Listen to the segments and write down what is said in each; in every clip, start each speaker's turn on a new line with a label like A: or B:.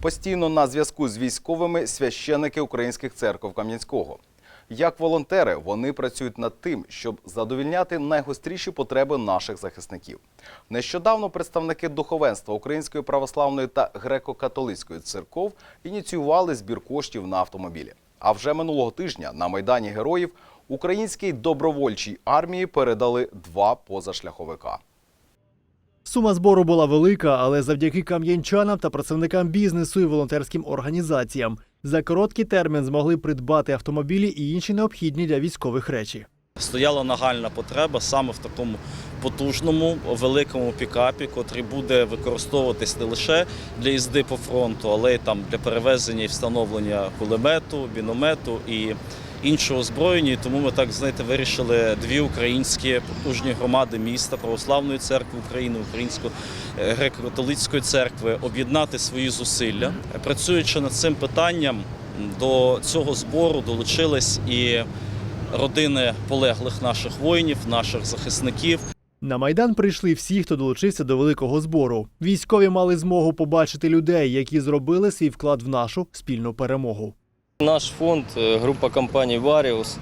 A: Постійно на зв'язку з військовими священики українських церков Кам'янського. Як волонтери, вони працюють над тим, щоб задовільняти найгостріші потреби наших захисників. Нещодавно представники духовенства Української православної та греко-католицької церков ініціювали збір коштів на автомобілі. А вже минулого тижня на майдані героїв українській добровольчій армії передали два позашляховика.
B: Сума збору була велика, але завдяки кам'янчанам та працівникам бізнесу і волонтерським організаціям за короткий термін змогли придбати автомобілі і інші необхідні для військових речі.
C: Стояла нагальна потреба саме в такому потужному великому пікапі, котрий буде використовуватись не лише для їзди по фронту, але й там для перевезення і встановлення кулемету, міномету і іншого озброєння. І Тому ми так знаєте вирішили дві українські потужні громади міста Православної церкви України, Української е, греко-католицької церкви об'єднати свої зусилля. Працюючи над цим питанням, до цього збору долучились і родини полеглих наших воїнів, наших захисників.
B: На майдан прийшли всі, хто долучився до великого збору. Військові мали змогу побачити людей, які зробили свій вклад в нашу спільну перемогу.
D: Наш фонд, группа компаний «Вариус»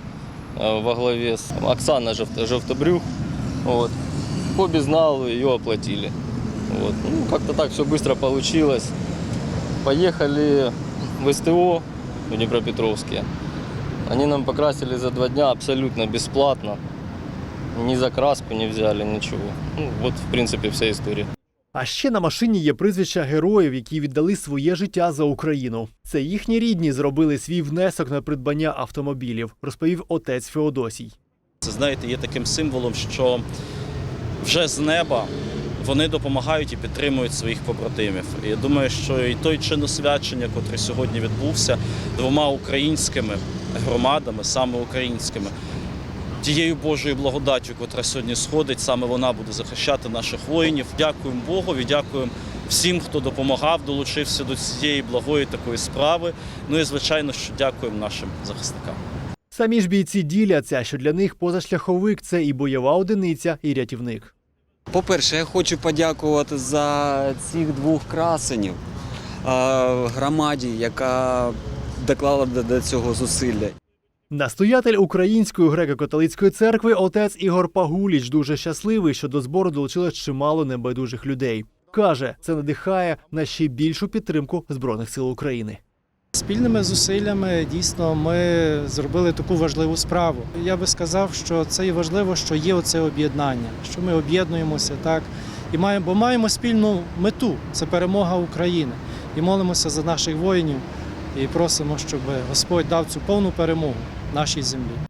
D: во главе с Оксаной Жовт- Жовтобрюх, вот, по безналу ее оплатили. Вот. Ну, как-то так все быстро получилось. Поехали в СТО в Днепропетровске. Они нам покрасили за два дня абсолютно бесплатно. Ни за краску не взяли, ничего. Ну, вот, в принципе, вся история.
B: А ще на машині є прізвища героїв, які віддали своє життя за Україну. Це їхні рідні зробили свій внесок на придбання автомобілів, розповів отець Феодосій.
C: Це знаєте, є таким символом, що вже з неба вони допомагають і підтримують своїх побратимів. І я думаю, що і той чин освячення, котрий сьогодні відбувся двома українськими громадами, саме українськими. Тією Божою благодаттю, котра сьогодні сходить, саме вона буде захищати наших воїнів. Дякуємо Богові, дякуємо всім, хто допомагав, долучився до цієї благої такої справи. Ну і звичайно, що дякуємо нашим захисникам.
B: Самі ж бійці діляться, що для них позашляховик це і бойова одиниця, і рятівник.
E: По-перше, я хочу подякувати за цих двох красенів е, громаді, яка доклала до- до цього зусилля.
B: Настоятель Української греко-католицької церкви отець Ігор Пагуліч дуже щасливий, що до збору долучилось чимало небайдужих людей. Каже, це надихає на ще більшу підтримку збройних сил України.
F: Спільними зусиллями дійсно ми зробили таку важливу справу. Я би сказав, що це і важливо, що є оце об'єднання, що ми об'єднуємося так і маємо, бо маємо спільну мету це перемога України. І молимося за наших воїнів і просимо, щоб Господь дав цю повну перемогу нашій землі.